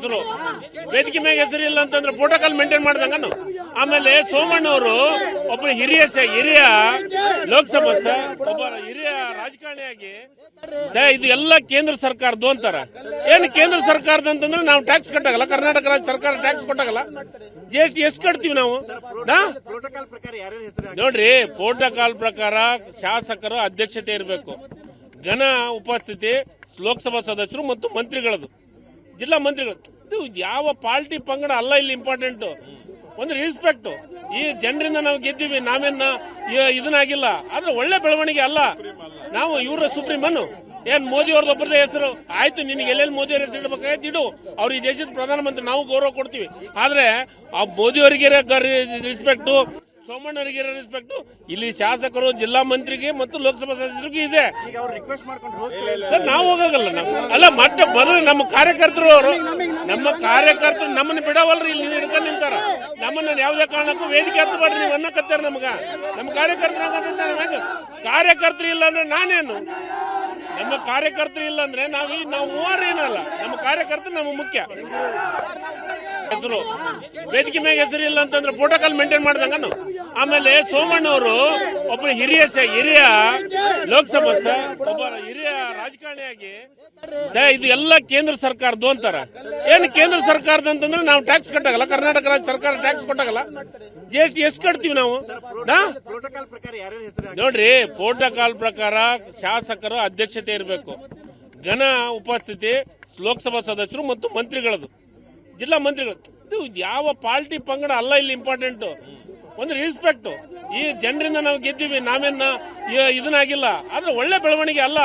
ಹೆಸರು? ವೇದಿಕೆ ಮ್ಯಾಗ ಹೆಸರು ಇಲ್ಲ ಅಂತಂದ್ರೆ ಪ್ರೋಟೋಕಾಲ್ ಮೇಂಟೈನ್ ಮಾಡ್ದಂಗನು ಆಮೇಲೆ ಸೋಮಣ್ಣ ಅವರು ಒಬ್ಬ ಹಿರಿಯ ಹಿರಿಯ ಲೋಕಸಭಾ ಒಬ್ಬ ಹಿರಿಯ ರಾಜಕಾರಣಿಯಾಗಿ ಇದು ಎಲ್ಲ ಕೇಂದ್ರ ಸರ್ಕಾರದ್ದು ಅಂತಾರ. ಏನು ಕೇಂದ್ರ ಸರ್ಕಾರದ ಅಂತಂದ್ರೆ ನಾವು ಟ್ಯಾಕ್ಸ್ ಕಟ್ಟಾಗಲ್ಲ, ಕರ್ನಾಟಕ ರಾಜ್ಯ ಸರ್ಕಾರ ಟ್ಯಾಕ್ಸ್ ಕೊಟ್ಟಾಗಲ್ಲ. ಜಿ ಎಸ್ ಟಿ ಎಷ್ಟು ಕಟ್ತೀವಿ ನಾವು? ನೋಡ್ರಿ ಪ್ರೋಟೋಕಾಲ್ ಪ್ರಕಾರ ಶಾಸಕರು ಅಧ್ಯಕ್ಷತೆ ಇರಬೇಕು. ಘನ ಉಪಸ್ಥಿತಿ, ಲೋಕಸಭಾ ಸದಸ್ಯರು ಮತ್ತು ಮಂತ್ರಿಗಳದು ಜಿಲ್ಲಾ ಮಂತ್ರಿಗಳು, ಇದು ಯಾವ ಪಾರ್ಟಿ ಪಂಗಡ ಅಲ್ಲ ಇಲ್ಲಿ ಇಂಪಾರ್ಟೆಂಟ್ ಒಂದು ರೆಸ್ಪೆಕ್ಟ್ ಈ ಜನರಿಂದ ನಾವು ಗೆದ್ದೀವಿ, ನಾವೇನ ಇದನ್ನಾಗಿಲ್ಲ. ಆದ್ರೆ ಒಳ್ಳೆ ಬೆಳವಣಿಗೆ ಅಲ್ಲ. ನಾವು ಇವರ ಸುಪ್ರೀಂ ಅನ್ನು ಏನ್ ಮೋದಿ ಅವ್ರದ್ದು ಒಬ್ಬರದ ಹೆಸರು? ಆಯ್ತು, ನಿನಗೆ ಎಲ್ಲೆಲ್ಲಿ ಮೋದಿ ಅವ್ರ ಹೆಸರು ಇಡಬೇಕಾಯ್ತು ಇಡು. ಅವ್ರು ಈ ದೇಶದ ಪ್ರಧಾನಮಂತ್ರಿ, ನಾವು ಗೌರವ ಕೊಡ್ತೀವಿ. ಆದ್ರೆ ಆ ಮೋದಿ ಅವರಿಗೆ ರೆಸ್ಪೆಕ್ಟು ಸೋಮಣ್ಣವರಿಗೆ ರೆಸ್ಪೆಕ್ಟ್ ಇಲ್ಲಿ ಶಾಸಕರು ಜಿಲ್ಲಾ ಮಂತ್ರಿಗೆ ಮತ್ತು ಲೋಕಸಭಾ ಸದಸ್ಯರಿಗೂ ಇದೆ. ಈಗ ಅವ್ರು ರಿಕ್ವೆಸ್ಟ್ ಮಾಡ್ಕೊಂಡು ಸರ್ ನಾವು ಹೋಗಲ್ಲ ನಾವು. ಅಲ್ಲ ಮತ್ತೆ ಬದಲು ನಮ್ಮ ಕಾರ್ಯಕರ್ತರು ಅವರು ನಮ್ಮ ಕಾರ್ಯಕರ್ತರು ನಮ್ಮನ್ನ ಬಿಡವಲ್ರಿ ಇಲ್ಲಿ ಹಿಡ್ಕೊಂಡು ನಿಂತಾರ. ನಮ್ಮನ್ನ ಯಾವುದೇ ಕಾರಣಕ್ಕೂ ವೇದಿಕೆ ಹತ್ತಬೇಡ್ರಿ ನೀವು ಅನ್ನಕತ್ತಾರ ನಮಗ. ನಮ್ಮ ಕಾರ್ಯಕರ್ತರು ಕಾರ್ಯಕರ್ತರು ಇಲ್ಲ ಅಂದ್ರೆ ನಾನೇನು? ನಮ್ಮ ಕಾರ್ಯಕರ್ತರು ಇಲ್ಲ ಅಂದ್ರೆ ನಾವು ನಾವು ಮೂವರು ಏನಲ್ಲ. ನಮ್ಮ ಕಾರ್ಯಕರ್ತರು ನಮ್ಮ ಮುಖ್ಯ. ಹೆಸರು? ವೇದಿಕೆ ಮ್ಯಾಗ ಹೆಸರು ಇಲ್ಲ ಅಂತಂದ್ರೆ ಪ್ರೋಟೋಕಾಲ್ ಮೇಂಟೈನ್ ಮಾಡ್ದಂಗನು ಆಮೇಲೆ ಸೋಮಣ್ಣ ಅವರು ಒಬ್ಬ ಹಿರಿಯ ಹಿರಿಯ ಲೋಕಸಭಾ ಒಬ್ಬ ಹಿರಿಯ ರಾಜಕಾರಣಿಯಾಗಿ ಇದು ಎಲ್ಲ ಕೇಂದ್ರ ಸರ್ಕಾರದ್ದು ಅಂತಾರ. ಏನು ಕೇಂದ್ರ ಸರ್ಕಾರದ ಅಂತಂದ್ರೆ ನಾವು ಟ್ಯಾಕ್ಸ್ ಕಟ್ಟಾಗಲ್ಲ ಕರ್ನಾಟಕ ರಾಜ್ಯ ಸರ್ಕಾರ ಟ್ಯಾಕ್ಸ್ ಕೊಟ್ಟಾಗಲ್ಲ ಜಿ ಎಸ್ ಟಿ ಎಷ್ಟು ಕಟ್ತೀವಿ ನಾವು? ನೋಡ್ರಿ ಪ್ರೋಟೋಕಾಲ್ ಪ್ರಕಾರ ಶಾಸಕರು ಅಧ್ಯಕ್ಷತೆ ಇರಬೇಕು. ಘನ ಉಪಸ್ಥಿತಿ ಲೋಕಸಭಾ ಸದಸ್ಯರು ಮತ್ತು ಮಂತ್ರಿಗಳದು ಜಿಲ್ಲಾ ಮಂತ್ರಿಗಳು, ಇದು ಯಾವ ಪಾರ್ಟಿ ಪಂಗಡ ಅಲ್ಲ ಇಲ್ಲಿ ಇಂಪಾರ್ಟೆಂಟ್ ಒಂದು ರೆಸ್ಪೆಕ್ಟ್ ಈ ಜನರಿಂದ ನಾವು ಗೆದ್ದೀವಿ, ನಾವೇನ ಇದನ್ನಾಗಿಲ್ಲ. ಆದ್ರೆ ಒಳ್ಳೆ ಬೆಳವಣಿಗೆ ಅಲ್ಲ.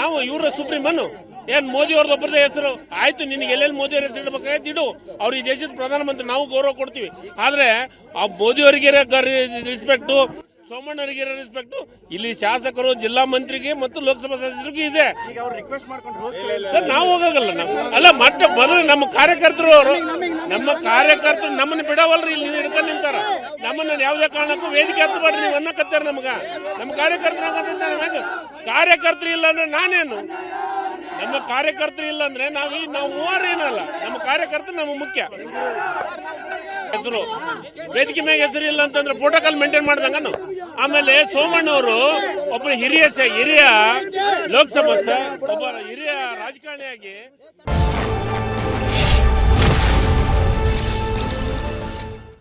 ನಾವು ಇವರ ಸುಪ್ರೀಂ ಅನ್ನು ಏನ್ ಮೋದಿ ಅವ್ರದ್ದು ಒಬ್ಬರದ ಹೆಸರು? ಆಯ್ತು, ನಿನಗೆ ಎಲ್ಲೆಲ್ಲಿ ಮೋದಿ ಅವ್ರ ಹೆಸರು ಇಡಬೇಕಾಯ್ತು ಇಡು. ಅವ್ರು ಈ ದೇಶದ ಪ್ರಧಾನಮಂತ್ರಿ, ನಾವು ಗೌರವ ಕೊಡ್ತೀವಿ. ಆದ್ರೆ ಆ ಮೋದಿ ಅವರಿಗೆ ರೆಸ್ಪೆಕ್ಟು ಸೋಮಣ್ಣವರಿಗೆ ರೆಸ್ಪೆಕ್ಟ್ ಇಲ್ಲಿ ಶಾಸಕರು ಜಿಲ್ಲಾ ಮಂತ್ರಿಗೆ ಮತ್ತು ಲೋಕಸಭಾ ಸದಸ್ಯರಿಗೂ ಇದೆ. ಈಗ ಅವ್ರು ರಿಕ್ವೆಸ್ಟ್ ಮಾಡ್ಕೊಂಡು ಸರ್ ನಾವು ಹೋಗಲ್ಲ ನಾವು. ಅಲ್ಲ ಮತ್ತೆ ಬದಲು ನಮ್ಮ ಕಾರ್ಯಕರ್ತರು ಅವರು ನಮ್ಮ ಕಾರ್ಯಕರ್ತರು ನಮ್ಮನ್ನ ಬಿಡವಲ್ರಿ ಇಲ್ಲಿ ಹಿಡ್ಕೊಂಡು ನಿಂತಾರ. ನಮ್ಮನ್ನ ಯಾವುದೇ ಕಾರಣಕ್ಕೂ ವೇದಿಕೆ ಹತ್ತಬೇಡ್ರಿ ನೀವು ಅನ್ನಕತ್ತಾರ ನಮಗ. ನಮ್ಮ ಕಾರ್ಯಕರ್ತರು ಕಾರ್ಯಕರ್ತರು ಇಲ್ಲ ಅಂದ್ರೆ ನಾನೇನು? ನಮ್ಮ ಕಾರ್ಯಕರ್ತರು ಇಲ್ಲ ಅಂದ್ರೆ ನಾವು ಈ- ನಾವು ಮೂವರು ಏನಲ್ಲ ನಮ್ಮ ಕಾರ್ಯಕರ್ತರು ನಮ್ಮ ಮುಖ್ಯ. ಹೆಸರು. ವೇದಿಕೆ ಮ್ಯಾಗ ಹೆಸರು ಇಲ್ಲ ಅಂತಂದ್ರೆ ಪ್ರೋಟೋಕಾಲ್ ಮೇಂಟೈನ್ ಮಾಡ್ದಂಗನು? ಆಮೇಲೆ ಸೋಮಣ್ಣ ಅವರು ಒಬ್ಬ ಹಿರಿಯ ಹಿರಿಯ ಲೋಕಸಭಾ ಒಬ್ಬ ಹಿರಿಯ ರಾಜಕಾರಣಿಯಾಗಿ